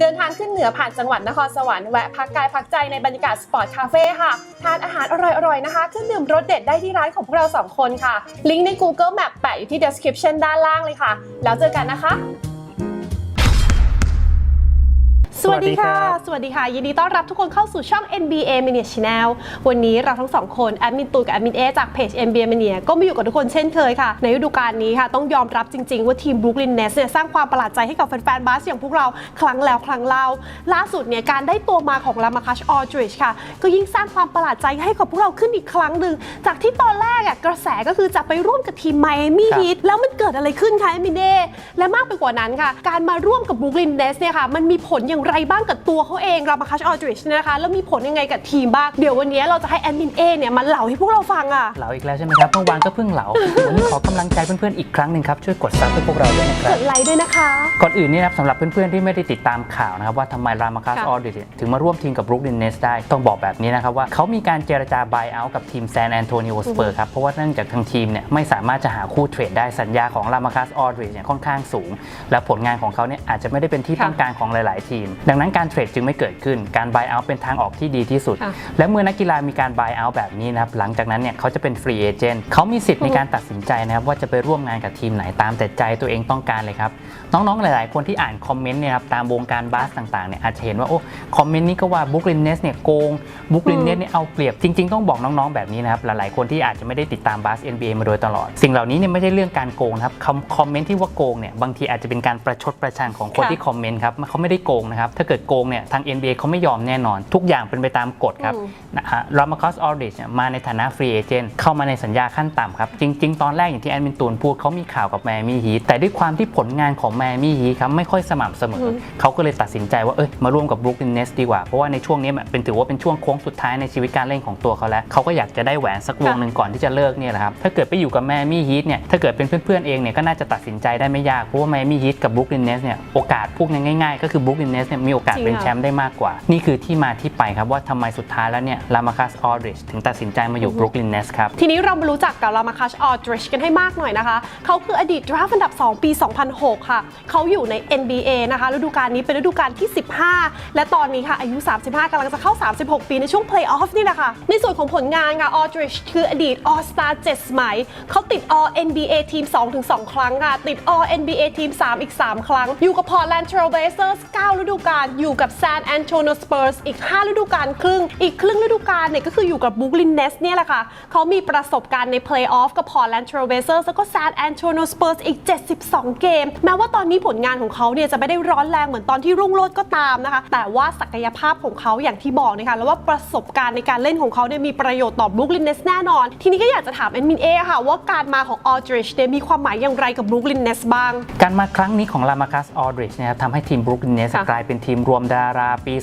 เดินทางขึ้นเหนือผ่านจังหวัดนครสวรรค์แวะพักกายพักใจในบรรยากาศสปอร์ตคาเฟ่ค่ะ ทานอาหารอร่อยๆนะคะเครื่องดื่มรสเด็ดได้ที่ร้านของพวกเราสองคนค่ะ ลิงก์ใน Google Map แปะอยู่ที่ description ด้านล่างเลยค่ะ แล้วเจอกันนะคะ สวัสดีค่ะ สวัสดีค่ะ ยินดีต้อนรับทุกคนเข้าสู่ช่อง NBA Mania Channel วันนี้เราทั้งสองคนแอดมินตูนกับแอดมินเอจากเพจ NBA Mania ก็มาอยู่กับทุกคนเช่นเคยค่ะ ในฤดูกาลนี้ค่ะ ต้องยอมรับจริง ๆ ว่าทีม Brooklyn Nets เนี่ยสร้างความประหลาดใจให้กับแฟนๆบาสอย่างพวกเราครั้งแล้วครั้งเล่า ล่าสุดเนี่ยการได้ตัวมาของลามาคัชออดริชค่ะ ก็ยิ่งสร้างความประหลาดใจให้กับพวกเราขึ้นอีกครั้งหนึ่งจากที่ตอนแรกอะกระแสก็คือจะไปร่วมกับทีมไมอามี่ครับฮีทแล้วมันเกิดอะไรขึ้นคะแอดมินเอและมากไปกว่านั้นค่ะ การมาร่วมกับ Brooklyn Nets เนี่ยค่ะมันมีผลอย่างไรบ้างกับตัวเขาเองรามาคัชออดริชนะคะแล้วมีผลยังไงกับทีมบ้าง เดี๋ยววันนี้เราจะให้แอดมินเอเนี่ยมาเล่าให้พวกเราฟังอะเหลาอีกแล้วใช่ไหมครับเมื่อวานก็เพิ่งเหลา วันนี้ขอกำลังใจเพื่อนๆอีกครั้งหนึ่งครับช่วยกดซับให้พวกเราด้วยนะคกรับ ดไลค์ด้วยนะคะ ก่อนอื่นนี่นะครับสำหรับเพื่อนๆ ที่ไม่ได้ติดตามข่าวนะครับว่าทำไมรามาคัสค่ะออดิถึงมาร่วมทีมกับ Brooklyn Nets ได้ ต้องบอกแบบนี้นะครับว่าเขามีการเจรจา buy out กับทีมแซนแอนโทนิโอสเปอร์ครับ เพราะว่าเนื่องจากทางทีมเนี่ยไม่สามารถจะหาคู่เทรดได้สัญญาของรามาคัสออดิเนี่ยค่อนข้างสูง และผลงานของเขาเนี่ยอาจจะไม่ได้เป็นที่ค่ะ ต้องการของหลายๆ ทีมดังนั้นการเทรดจึงไม่เกิดขึ้น การ buy out เป็นทางออกที่ดีที่สุดค่ะและเมื่อนักกีฬามีการ buy out แบบนี้นะครับ หลังจากนั้นเนี่ยเขาจะเป็น free agent เขามีสิทธิ์ในการตัดสินใจนะครับว่าจะไปร่วมงานกับทีมไหนตามแต่ใจตัวเองต้องการเลยครับ น้องๆ หลายๆ คนที่อ่านคอมเมนต์เนี่ยครับตามวงการบาสต่างๆ เนี่ยอาจจะเห็นว่าโอ้คอมเมนต์นี้ก็ว่าบุ๊กลินเนสเนี่ยโกงบุ๊กลินเนสเนี่ยเอาเปรียบ จริง ๆ ต้องบอกน้องๆ แบบนี้นะครับ หลายๆ คนที่อาจจะไม่ได้ติดตามบาส NBA มาโดยตลอด สิ่งเหล่านี้เนี่ยไม่ใช่เรื่องการโกงนะครับคำคอมเมนต์ที่ว่าโกงเนี่ยบางทีอาจจะเป็นการประชดประชันของคนค่ะที่คอมเมนต์ครับเขาไม่ได้โกงนะครับถ้าเกิดโกงเนี่ยทาง NBA เขาไม่ยอมแน่นอน ทุกอย่างเป็นไปตามกฎครับอืมนะฮะรามาคอสออริชมาในฐานะฟรีเอเจนต์เข้ามาในสัญญาขั้นต่ำครับ จริง ๆ ตอนแรกอย่างที่แอดมินตูนพูดเขามีข่าวกับแมมี่ฮีแต่ด้วยความที่ผลงานของแมมี่ฮีครับไม่ค่อยสม่ำเสมออืมเขาก็เลยตัดสินใจว่าเอ้ยมาร่วมกับบ r ุ o ก l y n Nets ดีกว่า เพราะว่าในช่วงนี้มันเป็นถือว่าเป็นช่วงโค้งสุดท้ายในชีวิตการเล่นของตัวเขาแล้วเขาก็อยากจะได้แหวนสักวงหนึ่งก่อนที่จะเลิกเนี่ยแหละครับถ้าเกิดไปอยู่กับแมมี่ฮีทเนี่ยถ้าเกิดเป็นเพื่อนๆเองเนี่ยก็น่าจะตัดสินใจได้ไม่ยากเพราะว่าแมมี่ฮีทกับบ r ุ o ก l y n Nets เนี่ยโอกาสพูดง่ายๆก็คือ b r ุ o ก l y n Nets เนี่ยมีโอกาสจริงเป็นค่ะแชมป์ได้มากกว่า นี่คือที่มาที่ไปครับว่าทำไมสุดท้ายแล้วเนี่ยลามาคัสออริชถึงตัดสินใจมาอยู่บ r ุ o ก l y n Nets ครับ ทีนี้เรามารู้จักกับลามาคัชออดริชกันให้มากหน่อยนะคะ เขาคืออดีตดราฟต์อันดับ 2 ปี 2006 ค่ะ เขาอยู่ใน NBA นะคะฤดูกาลนี้เป็นฤดูกาลที่ 15 และตอนนี้ค่ะอายุ 35กำลังจะเข้า 36 ปีในช่วง Playoff นี่แหละค่ะ ในส่วนของผลงานค่ะออดริชคืออดีต All Star 7สมัยเขาติด All NBA ทีม2-2ครั้งค่ะติด All NBA ทีม 3 อีก 3 ครั้ง อยู่กับ Portland Trail Blazers 9ฤดูกาลอยู่กับ San Antonio Spurs อีก 5 ฤดูกาลครึ่ง อีกครึ่งฤดูกาลเนี่ยก็คืออยู่กับ Brooklyn Nets เนี่ยแหละค่ะ เขามีประสบการณ์ใน Playoff กับ Portland Trail Blazers แล้วก็ San Antonio Spurs อีก 72 เกม แม้ว่าตอนนี้ผลงานของเขาเนี่ยจะไม่ได้ร้อนแรงเหมือนตอนที่รุ่งโรจน์ก็ตามนะคะ แต่ว่าศักยภาพของเขาอย่างที่บอกนะคะแล้วว่าประสบการณ์ในการเล่นของเขาเนี่ยมีประโยชน์ต่อ Brooklyn Nets แน่นอน ทีนี้ก็อยากจะถามแอดมินเอค่ะว่าการมาของ Aldridge เนี่ยมีความหมายอย่างไรกับ Brooklyn Nets บ้าง การมาครั้งนี้ของลามาคัสออดริชนะครับทำให้ทีมบ r ุ o ก l y n Nets ค่ะกลายเป็นทีมรวมดาราปี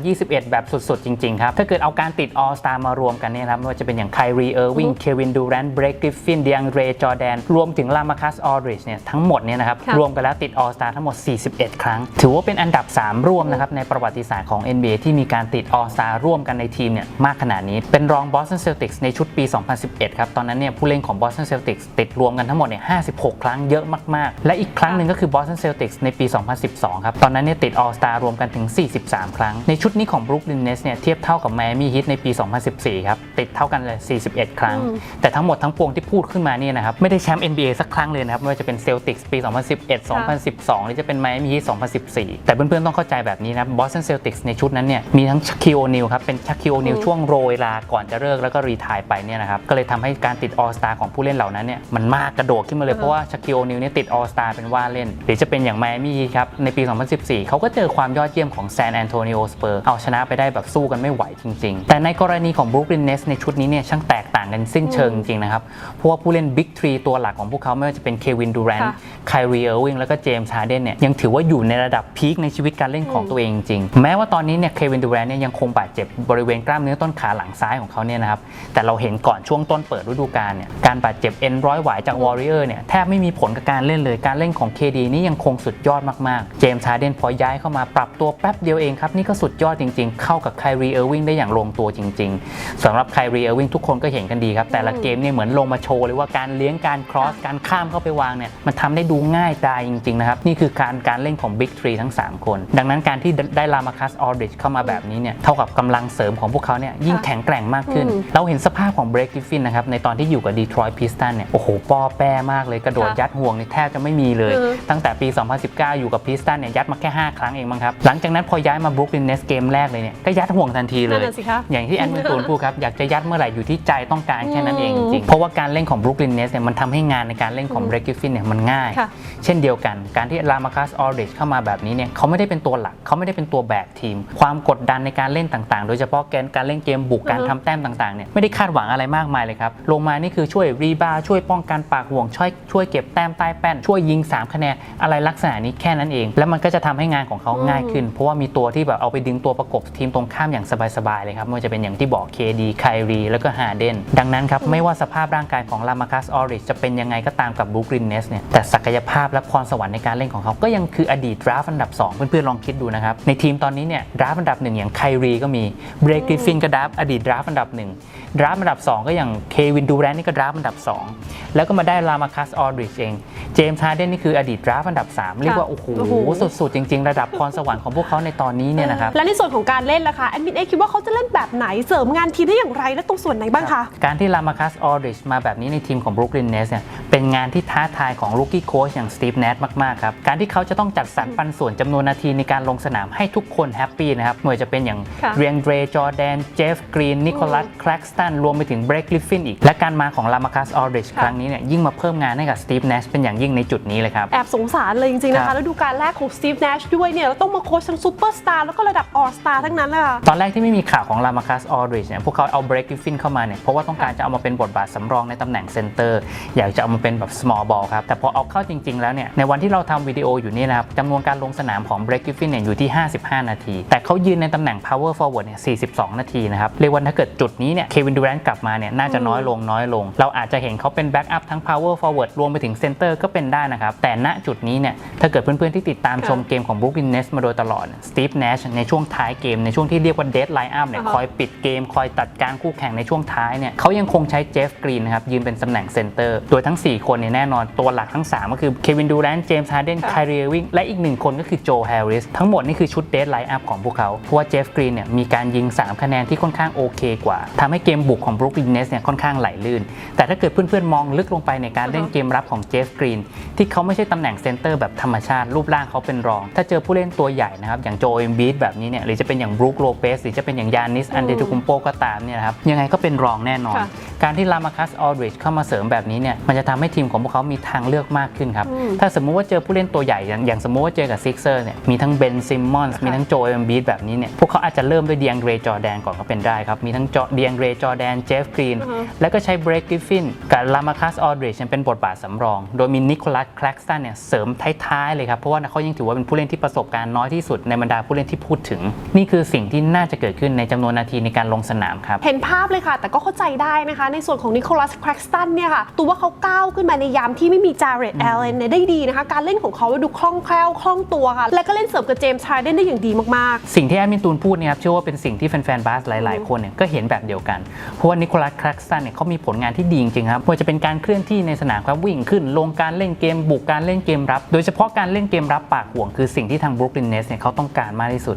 2021 แบบสุด ๆ จริง ๆ ครับ ถ้าเกิดเอาการติดออสตามารวมกันเนี่ยนะครับไม่ว่าจะเป็นอย่างไครีเออร์วิงเควินดูแรนต์เบรกกริฟฟินเดียงเรย์จอแดน รวมถึงลามาคัสออดริชเนี่ยทั้งหมดเนี่ยนะครับค่ะรวมกันแล้วติดออสตาทั้งหมด 41 ครั้ง ถือว่าเป็นอันดับ 3 ร่วมนะครับในประวัติศาสตร์ของ NBA ที่มีการติดออสตาร่วมกันในทีมเนี่ยมากขนาดนี้เป็นรองบอสตันเซลติกส์ในชุดปี 2011 ครับ ตอนนั้นเนี่ยผู้เล่นของบอสตันเซลติกส์ติดรวมกันทั้งหมดเนี่ย 56 ครั้งเยอะมาก ๆ และอีกครั้งหนึ่งก็คือบอสตันเซลติกส์ในปี 2012 ครับ ตอนนั้นเนี่ยติดออสตารวมกันถึง 43 ครั้ง ในชุดนี้ของบ r ุ o ก l y n Nets เนี่ยเทียบเท่ากับ Miami Heat ในปี 2014 ครับ ติดเท่ากันเลย 41 ครั้งอืมแต่ทั้งหมดทั้งปวงที่พูดขึ้นมาเนี่ยนะครับ ไม่ได้แชมป์ NBA สักครั้งเลยนะครับ ไม่ว่าจะเป็นเซลติกส์ปี 2011 2012 หรือจะเป็น Miami Heat 2014 แต่เพื่อนๆ ต้องเข้าใจแบบนี้นะ Boston Celtics ในชุดนั้นเนี่ยมีทั้งชักคิโอนิลครับเป็นชักคิโอนิลอืมช่วงโรยลาก่อนจะเลิกแล้วก็รีทายไปเนี่ยนะครับก็เลยทำให้การติดออสตาของผู้เล่นเหล่านั้นเนี่ยมันมากกระโดดขึ้นมาเลยอือฮะเพราะว่าชักคิโอนิลเนี่ยติดออสตาเป็นว่าเล่น หรือจะเป็นอย่าง Miami Heat ครับในปี 2014 เขาก็เจอความยอดเยี่ยมของ San Antonio Spurs เอาชนะไปได้แบบสู้กันไม่ไหวจริง ๆ แต่ในกรณีของ Brooklyn Nets ในชุดนี้เนี่ยช่างแตกต่างกันสิ้นเชิงจริงๆนะครับ เพราะว่าผู้เล่น Big 3ตัวหลักของพวกเขาไม่ว่าจะเป็นเควินดูแรนค่ะไครีเออร์วิงแล้วก็เจมส์ฮาร์เดนเนี่ยยังถือว่าอยู่ในระดับพีคในชีวิตการเล่นของตัวเองจริงๆแม้ว่าตอนนี้เนี่ยเควินดูแรนเนี่ยยังคงบาดเจ็บบริเวณกล้ามเนื้อต้นขาหลังซ้ายของเขาเนี่ยนะครับแต่เราเห็นก่อนช่วงต้นเปิดฤดูกาลเนี่ยการบาดเจ็บเอ็นร้อยหวายจากวอริเออร์เนี่ยแทบไม่มีผลกับการเล่นเลยการเล่นของ KD นี่ยังคงสุดยอดมากๆเจมส์ฮาร์เดนพอย้ายเข้ามาปรับรับตัวแป๊บเดียวเองครับ นี่ก็สุดยอดจริง ๆ เข้ากับไครีเออร์วิงได้อย่างลงตัวจริง ๆสำหรับไครีเออร์วิงทุกคนก็เห็นกันดีครับ แต่ละเกมเนี่ยเหมือนลงมาโชว์เลยว่าการเลี้ยงการครอสการข้ามเข้าไปวางเนี่ยมันทำได้ดูง่ายดายจริง ๆ นะครับ นี่คือการการเล่นของ Big 3ทั้ง 3 คน ดังนั้นการที่ได้ลามาคัสออริชเข้ามาแบบนี้เนี่ยเท่ากับกำลังเสริมของพวกเขาเนี่ยยิ่งแข็งแกร่งมากขึ้นอืมเราเห็นสภาพของเบรกกิฟฟินนะครับในตอนที่อยู่กับดีทรอยต์พิสตันเนี่ยโอ้โหป้อแป้มากเลยกระโดดค่ะยัดห่วงนี่แทบจะไม่มีเลยเออตั้งแต่ปี 2019 อยู่กับพิสตันเนี่ยยัดมาแค่ 5 ครั้งเองมั้งครับหลังจากนั้นพอย้ายมาบรุกลินเนสเกมแรกเลยเนี่ย ก็ยัดห่วงทันทีเลนั่นยน่ะสิคะอย่างที่แอนมินตูนพูดครับ อยากจะยัดเมื่อไหร่อยู่ที่ใจต้องการแค่นั้นเองจอืมริงๆเพราะว่าการเล่นของบรุกลินเนสเนี่ยมันทำให้งานในการเล่นของอืมเบรกกิฟฟินเนี่ยมันง่ายค่ะเช่นเดียวกัน การที่ลามาคัสออริชเข้ามาแบบนี้เนี่ยเขาไม่ได้เป็นตัวหลักเขาไม่ได้เป็นตัวแบกทีม ความกดดันในการเล่นต่างๆ โดยเฉพาะแกนการเล่นเกมบุกการอือฮึทำแต้มต่างๆเนี่ยไม่ได้คาดหวังอะไรมากมายเลยครับลงมานี่คือช่วยรีบาวด์ช่วยป้องกันปากห่วงช่วยช่วยเก็บแต้มใต้แป้นช่วยยิง3คะแนนอะไรลักษณะนี้แค่นั้นเอง แล้วมันก็จะทำให้งานของเขาง่ายขึ้น เพราะว่ามีตัวที่แบบเอาไปดึงตัวประกบทีมตรงข้ามอย่างสบายๆเลยครับไม่ว่าจะเป็นอย่างที่บอก KD ไครีแล้วก็ฮาเดนดังนั้นครับไม่ว่าสภาพร่างกายของลามาคัสออริชจะเป็นยังไงก็ตามกับบรูคลินเนสเนี่ยแต่ศักยภาพและพรสวรรค์ในการเล่นของเขาก็ยังคืออดีตดราฟอันดับ 2 เพื่อนๆลองคิดดูนะครับในทีมตอนนี้เนี่ยดราฟอันดับหนึ่งอย่างไครีก็มีเบรกกริฟฟินก็ดราฟอดีตดราฟอันดับหนึ่งดราฟอันดับ 2 ก็อย่างเควินดูแรนนี่ก็ดราฟอันดับ 2 แล้วก็มาได้ลามาคัสออริชเองเจมส์ฮาร์เดนนี่คืออดีตดราฟอันดับ 3 เรียกว่าโอ้โหโอ้โหสุดๆจริง ๆ ระดับพรสวรรค์ของพวกเขาในตอนนี้เนี่ยนะครับ และในส่วนของการเล่นล่ะคะแอดมินเอคิดว่าเขาจะเล่นแบบไหนเสริมงานทีมได้อย่างไรและตรงส่วนไหนบ้างคะ การที่ลามาคัสออริชมาแบบนี้ในทีมของบรุกลินเนสเนี่ย เป็นงานที่ท้าทายของลูกี้โค้ชอย่างสตีฟเนทมาก ๆ ครับ การที่เขาจะต้องจัดสรรปันส่วนจำนวนนาทีในการลงสนามให้ทุกคนแฮปปี้นะครับไม่ว่าจะเป็นอย่างค่ะเรียงเดรจอร์แดน เจฟกรีน นิโคลัสคลกสตันรวมไปถึงเบรกลิฟฟินอีก และการมาของลามาคัสออริชค่ะครั้งนี้เนี่ยยิ่งมาเพิ่มงานให้กับสตีฟเนชเป็นอย่างยิ่งในจุดนี้เลยครับ แอบสงสารเลยจริง ๆ นะครัคะบแล้วดูการแรกของสตีฟ n นชด้วยเนี่ยแล้วต้องมาโค้ชทั้งซูเปอร์สตาร์แล้วก็ระดับออสตาร์ทั้งนั้นเลยค่ะตอนแรกที่ไม่มีข่าวของลามาคัสออริชเนี่ยพวกเขาเอาเบรกกิฟฟินเข้ามาเนี่ยเพราะว่าต้องการจะเอามาเป็นบทบาทสำรองในตำแหน่งเซนเตอร์อยากจะเอามาเป็นแบบ small ball ครับ แต่พอเอาเข้าจริง ๆ แล้วเนี่ย ในวันที่เราทำวิดีโออยู่เนี่ยนะครับจำนวนการลงสนามของเบรกกิฟฟินเนี่ยอยู่ที่ 55 นาที แต่เขายืนในตำแหน่ง power forward เนี่ย 42 นาทีนะครับ เรียกว่าถ้าเกิดจุดนี้เนี่ย เควินดูแรนต์กลับมาเนี่ยน่าจะน้อยลงน้อยลง เราอาจจะเห็นเขาเป็นแบ็กอัพทั้ง power forward รวมไปถึงเซนเตอร์ก็เป็นได้นะครับ แต่ณจุดนี้เนี่ย ถ้าเกิดเพื่อนๆที่ติดตามชมค่ะเกมของ Brooklyn Nets มาโดยตลอดสตีฟเนชในช่วงท้ายเกมในช่วงที่เรียกว่าเด d ไลน์อัพเนี่ยอ่าฮะคอยปิดเกมคอยตัดการคู่แข่งในช่วงท้ายเนี่ยเขายังคงใช้เจฟกรีนนะครับยืนเป็นตำแหน่งเซนเตอร์โดยทั้ง 4คนเนี่ยแน่นอนตัวหลักทั้ง 3 ก็คือเควินดูแรนต์เจมส์ฮาร์เดนค่ะไครีเอวิงและอีกหนึ่งคนก็คือโจแฮร์ริสทั้งหมดนี่คือชุดเด d ไลน์อัพของพวกเขา เพราะว่าเจฟกรีนเนี่ยมีการยิง 3 คะแนนที่ค่อนข้างโอเคกว่าทำให้เกมบุกของ Brooklyn Nets เนี่ยค่อนข้างไหลลื่น แต่ถ้าเกิดเพื่อนๆ มองลึกลงไปในการเล่นเกมรับของเจฟกรีนที่เขาไม่ใช่ตำแหน่งเซนเตอร์แบบธรรมชาติรูปร่างเขาเป็นรอง ถ้าเจอผู้เล่นตัวใหญ่นะครับอย่างโจเอมบีดแบบนี้เนี่ยหรือจะเป็นอย่างบรูคโลเปสหรือจะเป็นอย่างยานิสอันเดตูคุมโปก็ตามเนี่ยนะครับยังไงก็เป็นรองแน่นอนค่ะการที่ลามาคัสออริชเข้ามาเสริมแบบนี้เนี่ยมันจะทำให้ทีมของพวกเขามีทางเลือกมากขึ้นครับอืมถ้าสมมุติว่าเจอผู้เล่นตัวใหญ่อย่างอย่างสมมุติว่าเจอกับซิกเซอร์เนี่ยมีทั้งเบนซิมมอนส์ค่ะมีทั้งโจเอมบีดแบบนี้เนี่ยพวกเขาอาจจะเริ่มด้วยเดียงเกรจอร์แดนก่อนก็เป็นได้ครับ มีทั้งเดียงเกรจอร์แดนเจฟกรีนอือฮะแล้วก็ใช้เบรกกิฟฟินกับลามาคัสออดริชเป็นบทบาทสำรอง โดยมีนิโคลัสแคลกสตันเนี่ยเสริมท้ายๆเลยครับเพราะว่าเขายังถือว่าเป็นผู้เล่นที่ประสบการณ์น้อยที่สุดในบรรดาผู้เล่นที่พูดถึง นี่คือสิ่งที่น่าจะเกิดขึ้นในจำนวนนาทีในการลงสนามครับเห็นภาพเลยค่ะ แต่ก็เข้าใจได้นะคะ ในส่วนของนิโคลัสแครกสตันเนี่ยค่ะตัวว่าเขาก้าวขึ้นมาในยามที่ไม่มีจาเรตแอลเลนเนี่ยได้ดีนะคะ การเล่นของเขาดูคล่องแคล่วคล่องตัวค่ะ และก็เล่นเสริมกับเจมส์ฮาร์เดนได้อย่างดีมากสิ่งที่แอดมินตูนพูดเนี่ยครับเชื่อว่าเป็นสิ่งที่แฟนๆบาสหลายๆ คนเนี่ยก็เห็นแบบเดียวกัน เพราะว่านิโคลัสคลักสตันเนี่ยเขามีผลงานที่ดีจริงๆครับไม่ว่าจะเป็นการเคลื่อนที่ในสนามครับวิ่งขึ้น ลงการเล่นเกมบุกการเล่นเกมรับ โดยเฉพาะการเล่นเกมรับปากห่วงคือสิ่งที่ทางบรุกลินเนสเนี่ยเขาต้องการมากที่สุด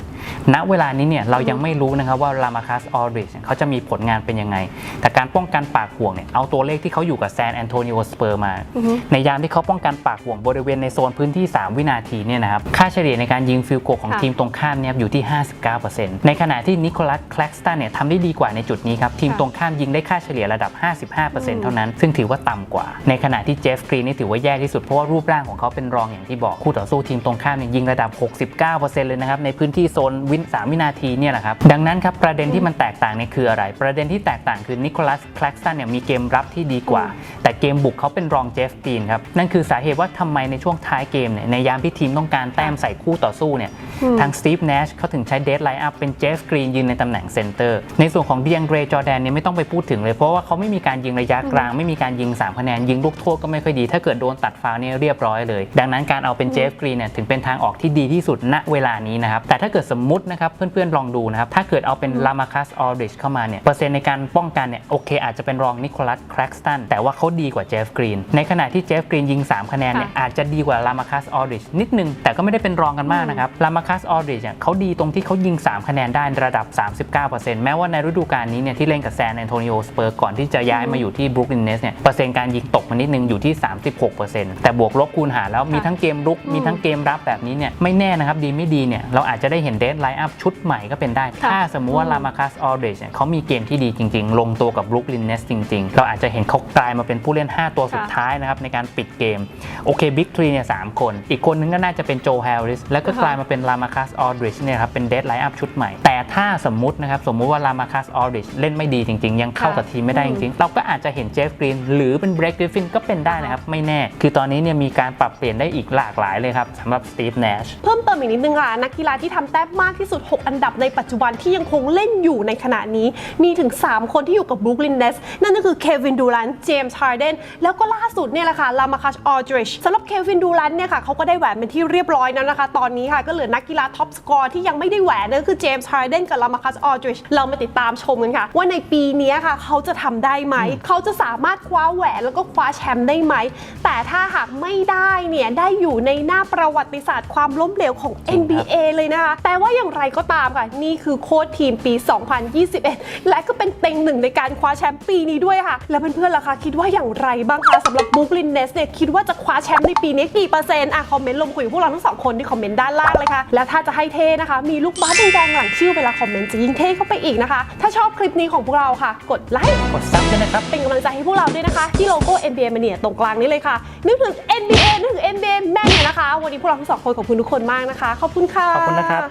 ณ เวลานี้เนี่ยเรายังไม่รู้นะครับว่าลามาคัสออริชเขาจะมีผลงานเป็นยังไง แต่การป้องกันปากห่วงเนี่ยเอาตัวเลขที่เขาอยู่กับแซนแอนโทนิโอสเปอร์มาอือฮึในยามที่เขาป้องกันปากห่วงบริเวณในโซนพื้นที่ 3 วินาทีเนี่ยนะครับค่าเฉลี่ยในการยิงฟิลโกของค่ะทีมตรงข้ามเนี่ยครับอยู่ที่ 59%ในขณะที่นิโคลัสแคลกสตันเนี่ยทำได้ดีกว่าในจุดนี้ครับทีมค่ะตรงข้ามยิงได้ค่าเฉลี่ยระดับ 55%เท่านั้น ซึ่งถือว่าต่ำกว่า ในขณะที่เจฟฟรีนนี่ถือว่าแย่ที่สุดเพราะว่ารูปร่างของเขาเป็นรองอย่างที่บอกคู่ต่อสู้ทีมตรงข้ามเนี่ยยิงระดับ 69%เลยนะครับในพื้นที่โซนวิน3วินาทีเนี่ยแหละครับดังนั้นครับประเด็นที่มันแตกต่างเนี่ยคืออะไร ประเด็นที่แตกต่างคือนิโคลัสแคลกสตันเนี่ยมีเกมรับที่ดีกว่า แต่เกมบุกเขาเป็นเป็นรองเจฟกรีนครับ นั่นคือสาเหตุว่าทำไมในช่วงท้ายเกมเนี่ยในยามที่ทีมต้องการแต้มใส่คู่ต่อสู้เนี่ยอืมทางสตีฟเนชเขาถึงใช้เดดไลน์อัพเป็นเจฟกรีนยืนในตำแหน่งเซนเตอร์ ในส่วนของเดียงเกรจอแดนเนี่ยไม่ต้องไปพูดถึงเลย เพราะว่าเขาไม่มีการยิงระยะกลาง ไม่มีการยิง3คะแนน ยิงลูกโทษก็ไม่ค่อยดี ถ้าเกิดโดนตัดฟาวล์เนี่ยเรียบร้อยเลย ดังนั้นการเอาเป็นเจฟกรีนเนี่ยถึงเป็นทางออกที่ดีที่สุดณเวลานี้นะครับแต่ถ้าเกิดสมมุตินะครับเพื่อนๆลองดูนะครับถ้าเกิดเอาเป็นลามาคัสออริชเข้ามาเนี่ยเปอร์เซ็นต์ในการป้องกันเนี่ยโอเคอาจจะเป็นรองนิโคลัสแคร็กสตันแต่ว่าเขาดีกว่าเจฟกรีน ในขณะที่เจฟกรีนยิง 3 คะแนนเนี่ยค่ะอาจจะดีกว่าลามาคัสออริชนิดนึง แต่ก็ไม่ได้เป็นรองกันมากนะครับลามาคัสออริชเนี่ยเขาดีตรงที่เขายิง 3 คะแนนได้ระดับ 39%แม้ว่าในฤดูกาลนี้เนี่ยที่เล่นกับแซนแอนโทนิโอสเปอร์ก่อนที่จะย้ายมาอยู่ที่บรุกลินเนสเนี่ยเปอร์เซ็นต์การยิงตกมานิดนึงอยู่ที่ 36%แต่บวกลบคูณหารแล้วมีทั้งเกมรุกมีทั้งเกมรับแบบนี้เนี่ยไม่แน่นะครับดีไม่ดีเนี่ยเราอาจจะได้เห็นเดทไลน์อัพชุดใหม่ก็เป็นได้ค่ะถ้าสมมุติว่าลามาคัสออริชเนี่ยเขามีเกมที่ดีจริง ๆ ลงตัวกับบรุกลินเนสจริง ๆ เราอาจจะเห็นเขากลายมาเป็นผู้เล่น 5 ตัวสุดค่ะท้ายนะครับในการปิดเกม โอเคบิ๊กทรีเนี่ยสามคน อีกคนนึงก็น่าจะเป็นโจแฮร์ริสแล้วก็ค่ะกลายมาเป็นลามาคัสออริชเนี่ยครับเป็นเดทไลน์อัพชุดใหม่ แต่ถ้าสมมุตินะครับ สมมุติว่าลามาคัสออริชเล่นไม่ดีจริง ๆ ยังเข้ากับทีมไม่ได้จริงๆ เราก็อาจจะเห็นเจฟกรีนหรือเป็นเบรกกริฟฟินก็เป็นได้นะครับ ไม่แน่ คือตอนนี้เนี่ยมีการปรับเปลี่ยนได้อีกหลากหลายเลยครับสำหรับสตีฟเนชเพิ่มเติมอีกนิดนึงค่ะนักกีฬาที่ทำแต้มมากที่สุด 6 อันดับในปัจจุบันที่ยังคงเล่นอยู่ในขณะนี้มีถึง 3 คนที่อยู่กับบรูคลินเนสนั่นก็คือเควินดูรันเจมส์ฮาร์เดนแล้วก็ล่าสุดเนี่ยแหละค่ะลามาคัชออดริชสำหรับเควินดูรันเนี่ยค่ะเขาก็ได้แหวนเป็นที่เรียบร้อยแล้วนะคะ ตอนนี้ค่ะก็เหลือนักกีฬาท็อปสกอร์ที่ยังไม่ได้แหวนนั่นก็คือเจมส์ฮาร์เดนกับลามาคัชออดริชเรามาติดตามชมกันค่ะ ว่าในปีนี้ค่ะ เขาจะทำได้ไหม เขาจะสามารถคว้าแหวนแล้วก็คว้าแชมป์ได้ไหม แต่ถ้าหากไม่ได้เนี่ยได้อยู่ในหน้าประวัติศาสตร์ความล้มเหลวของจริงครับ NBA เลยนะคะแต่ว่าอย่างไรก็ตามค่ะ นี่คือโค้ชทีมปี 2021 และก็เป็นเต็งหนึ่งในการคว้าแชมป์ปีนี้ด้วยค่ะ แล้วเพื่อนๆล่ะคะคิดว่าอย่างไรบ้างคะสำหรับบุ๊กลินเนสเนี่ยคิดว่าจะคว้าแชมป์ในปีนี้กี่เปอร์เซ็นต์อะคอมเมนต์ลงคุยกับพวกเราทั้งสองคนที่คอมเมนต์ด้านล่างเลยค่ะแล้วถ้าจะให้เท่นะคะ มีลูกบาสแดงๆหลังชื่อเวลาคอมเมนต์จะยิ่งเท่เข้าไปอีกนะคะ ถ้าชอบคลิปนี้ของพวกเราค่ะ กดไลค์กดซับด้วยนะครับ เป็นกำลังใจให้พวกเราด้วยนะคะ ที่โลโก้ NBA Mania ตรงกลางนี้เลยค่ะ นึกถึง NBA นึกถึง NBA แม่นเนี่ยนะคะ วันนี้พวกเราทั้งสองคนขอบคุณทุกคนมากนะคะ ขอบคุณค่ะ ขอบคุณนะครับ